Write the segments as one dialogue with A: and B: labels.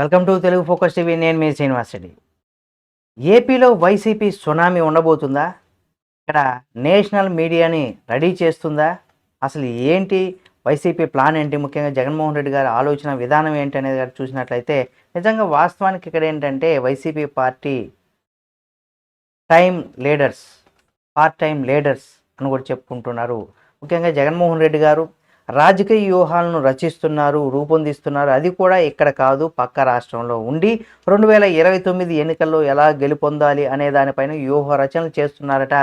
A: Welcome to Telugu focus TV. నేను మీ శ్రీనివాస్ రెడ్డి. ఏపీలో వైసీపీ సునామీ ఉండబోతుందా? ఇక్కడ నేషనల్ మీడియాని రెడీ చేస్తుందా? అసలు ఏంటి వైసీపీ ప్లాన్ ఏంటి? ముఖ్యంగా జగన్మోహన్ రెడ్డి గారి ఆలోచన విధానం ఏంటి అనేది గారు చూసినట్లయితే నిజంగా వాస్తవానికి ఇక్కడ ఏంటంటే YCP party time leaders part time leaders అని కూడా చెప్పుకుంటున్నారు. ముఖ్యంగా జగన్మోహన్ రెడ్డి గారు రాజకీయ వ్యూహాలను రచిస్తున్నారు రూపొందిస్తున్నారు. అది కూడా ఇక్కడ కాదు పక్క రాష్ట్రంలో ఉండి రెండు వేల ఇరవై తొమ్మిది ఎన్నికల్లో ఎలా గెలుపొందాలి అనే దానిపైన వ్యూహ రచనలు చేస్తున్నారట.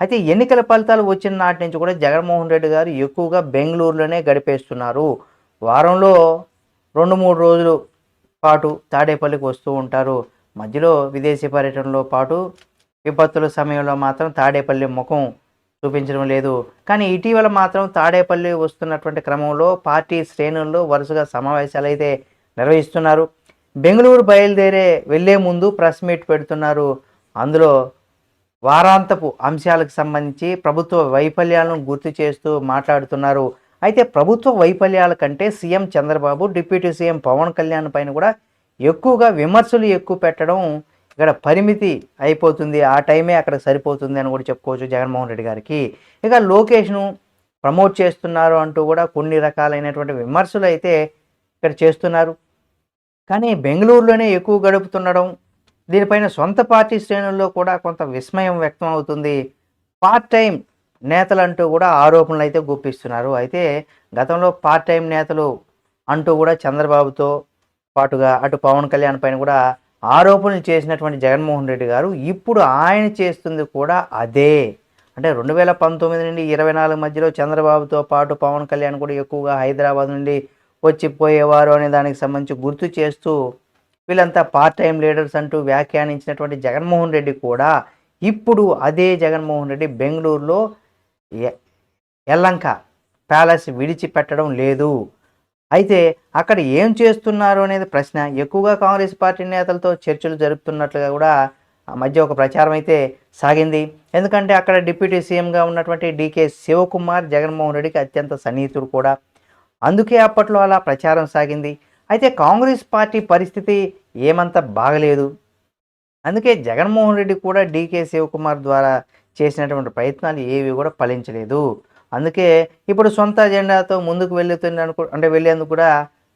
A: అయితే ఎన్నికల ఫలితాలు వచ్చిన నాటి నుంచి కూడా జగన్మోహన్ రెడ్డి గారు ఎక్కువగా బెంగళూరులోనే గడిపేస్తున్నారు. వారంలో రెండు మూడు రోజులు పాటు తాడేపల్లికి వస్తూ ఉంటారు. మధ్యలో విదేశీ పర్యటనలో పాటు విపత్తుల సమయంలో మాత్రం తాడేపల్లి ముఖం చూపించడం లేదు. కానీ ఇటీవల మాత్రం తాడేపల్లి వస్తున్నటువంటి క్రమంలో పార్టీ శ్రేణుల్లో వరుసగా సమావేశాలు అయితే నిర్వహిస్తున్నారు. బెంగళూరు బయలుదేరే వెళ్ళే ముందు ప్రెస్ మీట్ పెడుతున్నారు. అందులో వారాంతపు అంశాలకు సంబంధించి ప్రభుత్వ వైఫల్యాలను గుర్తు చేస్తూ మాట్లాడుతున్నారు. అయితే ప్రభుత్వ వైఫల్యాల కంటే CM Chandrababu deputy CM Pawan Kalyan పైన కూడా ఎక్కువగా విమర్శలు ఎక్కువ పెట్టడం ఇక్కడ పరిమితి అయిపోతుంది. ఆ టైమే అక్కడ సరిపోతుంది అని కూడా చెప్పుకోవచ్చు జగన్మోహన్ రెడ్డి గారికి. ఇక లోకేష్ను ప్రమోట్ చేస్తున్నారు అంటూ కూడా కొన్ని రకాలైనటువంటి విమర్శలు అయితే ఇక్కడ చేస్తున్నారు. కానీ బెంగళూరులోనే ఎక్కువ గడుపుతుండడం దీనిపైన సొంత పార్టీ శ్రేణుల్లో కూడా కొంత విస్మయం వ్యక్తం అవుతుంది. పార్ట్ టైం నేతలు అంటూ కూడా ఆరోపణలు అయితే గుప్పిస్తున్నారు. అయితే గతంలో పార్ట్ టైం నేతలు అంటూ కూడా చంద్రబాబుతో పాటుగా అటు పవన్ కళ్యాణ్ పైన కూడా ఆరోపణలు చేసినటువంటి జగన్మోహన్ రెడ్డి గారు ఇప్పుడు ఆయన చేస్తుంది కూడా అదే. అంటే రెండు వేల పంతొమ్మిది నుండి ఇరవై నాలుగు మధ్యలో చంద్రబాబుతో పాటు పవన్ కళ్యాణ్ కూడా ఎక్కువగా హైదరాబాద్ నుండి వచ్చిపోయేవారు అనే దానికి సంబంధించి గుర్తు చేస్తూ వీళ్ళంతా పార్ట్ టైం లీడర్స్ అంటూ వ్యాఖ్యానించినటువంటి జగన్మోహన్ రెడ్డి కూడా ఇప్పుడు అదే జగన్మోహన్ రెడ్డి బెంగళూరులో ఎల్లంక ప్యాలెస్ విడిచిపెట్టడం లేదు. అయితే అక్కడ ఏం చేస్తున్నారు అనేది ప్రశ్న. ఎక్కువగా కాంగ్రెస్ పార్టీ నేతలతో చర్చలు జరుపుతున్నట్లుగా కూడా ఆ మధ్య ఒక ప్రచారం అయితే సాగింది. ఎందుకంటే అక్కడ డిప్యూటీ సీఎంగా ఉన్నటువంటి డీకే శివకుమార్ జగన్మోహన్ రెడ్డికి అత్యంత సన్నిహితుడు కూడా. అందుకే అప్పట్లో అలా ప్రచారం సాగింది. అయితే కాంగ్రెస్ పార్టీ పరిస్థితి ఏమంత బాగలేదు. అందుకే జగన్మోహన్ రెడ్డి కూడా డీకే శివకుమార్ ద్వారా చేసినటువంటి ప్రయత్నాలు ఏవి కూడా ఫలించలేదు. అందుకే ఇప్పుడు సొంత అజెండాతో ముందుకు వెళ్తుంది అనుకు అంటే వెళ్ళేందుకు కూడా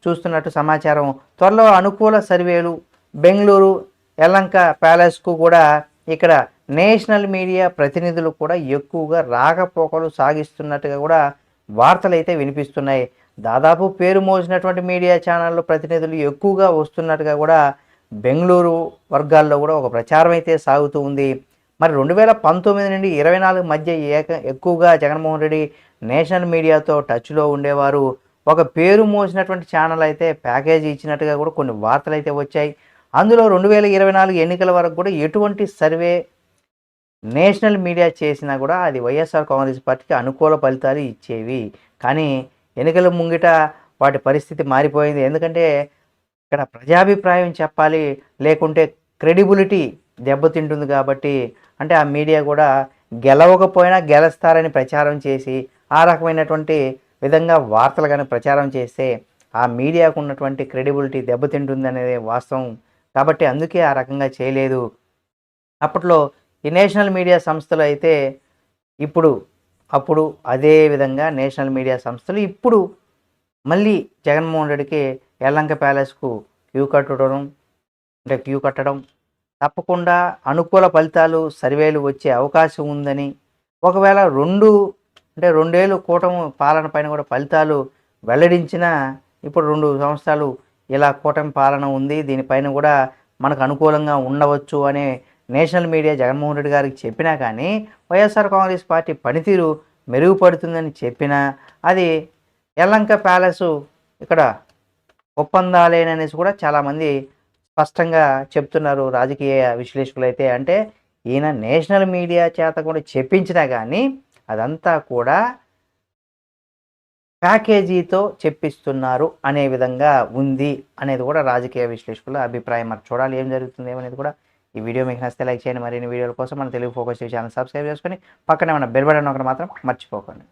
A: చూస్తున్నట్టు సమాచారం. త్వరలో అనుకూల సర్వేలు బెంగళూరు యలంక ప్యాలెస్కు కూడా ఇక్కడ నేషనల్ మీడియా ప్రతినిధులు కూడా ఎక్కువగా రాకపోకలు సాగిస్తున్నట్టుగా కూడా వార్తలు అయితే వినిపిస్తున్నాయి. దాదాపు పేరు మోసినటువంటి మీడియా ఛానళ్ళు ప్రతినిధులు ఎక్కువగా వస్తున్నట్టుగా కూడా బెంగళూరు వర్గాల్లో కూడా ఒక ప్రచారం అయితే సాగుతూ ఉంది. మరి రెండు వేల పంతొమ్మిది నుండి ఇరవై నాలుగు మధ్య ఏక ఎక్కువగా జగన్మోహన్ రెడ్డి నేషనల్ మీడియాతో టచ్లో ఉండేవారు. ఒక పేరు మోసినటువంటి ఛానల్ అయితే ప్యాకేజీ ఇచ్చినట్టుగా కూడా కొన్ని వార్తలు అయితే వచ్చాయి. అందులో రెండు వేల ఇరవై నాలుగు ఎన్నికల వరకు కూడా ఎటువంటి సర్వే నేషనల్ మీడియా చేసినా కూడా అది వైఎస్ఆర్ కాంగ్రెస్ పార్టీకి అనుకూల ఫలితాలు ఇచ్చేవి. కానీ ఎన్నికల ముంగిట వాటి పరిస్థితి మారిపోయింది. ఎందుకంటే ఇక్కడ ప్రజాభిప్రాయం చెప్పాలి లేకుంటే క్రెడిబిలిటీ దెబ్బతింటుంది కాబట్టి అంటే ఆ మీడియా కూడా గెలవకపోయినా గెలుస్తారని ప్రచారం చేసి ఆ రకమైనటువంటి విధంగా వార్తలు కానీ ప్రచారం చేస్తే ఆ మీడియాకు ఉన్నటువంటి క్రెడిబిలిటీ దెబ్బతింటుంది అనేది వాస్తవం. కాబట్టి అందుకే ఆ రకంగా చేయలేదు. అప్పట్లో ఈ నేషనల్ మీడియా సంస్థలు అయితే ఇప్పుడు అప్పుడు అదే విధంగా నేషనల్ మీడియా సంస్థలు ఇప్పుడు మళ్ళీ జగన్మోహన్ రెడ్డికి ఎల్లంక ప్యాలెస్కు క్యూ కట్టడం అంటే క్యూ కట్టడం తప్పకుండా అనుకూల ఫలితాలు సర్వేలు వచ్చే అవకాశం ఉందని. ఒకవేళ రెండు అంటే రెండేళ్ళు కూటమి పాలన పైన కూడా ఫలితాలు వెల్లడించిన ఇప్పుడు రెండు సంవత్సరాలు ఇలా కూటమి పాలన ఉంది దీనిపైన కూడా మనకు అనుకూలంగా ఉండవచ్చు అనే నేషనల్ మీడియా జగన్మోహన్ రెడ్డి గారికి చెప్పినా కానీ వైఎస్ఆర్ కాంగ్రెస్ పార్టీ పనితీరు మెరుగుపడుతుందని చెప్పినా అది ఎల్లంక ప్యాలెస్ ఇక్కడ ఒప్పందాలేననేసి కూడా చాలామంది స్పష్టంగా చెప్తున్నారు రాజకీయ విశ్లేషకులు అయితే అంటే ఈయన నేషనల్ మీడియా చేత కూడా చెప్పించినా కానీ అదంతా కూడా ప్యాకేజీతో చెప్పిస్తున్నారు అనే విధంగా ఉంది అనేది కూడా రాజకీయ విశ్లేషకుల అభిప్రాయం. మరి చూడాలి ఏం జరుగుతుంది అనేది కూడా ఈ వీడియో మీకు నచ్చితే లైక్ చేయండి. మరిన్ని వీడియోల కోసం మన తెలుగు ఫోకస్ ఛానల్ సబ్స్క్రైబ్ చేసుకొని పక్కనే మన బెల్ బటన్ ఒకటి మాత్రం మర్చిపోకండి.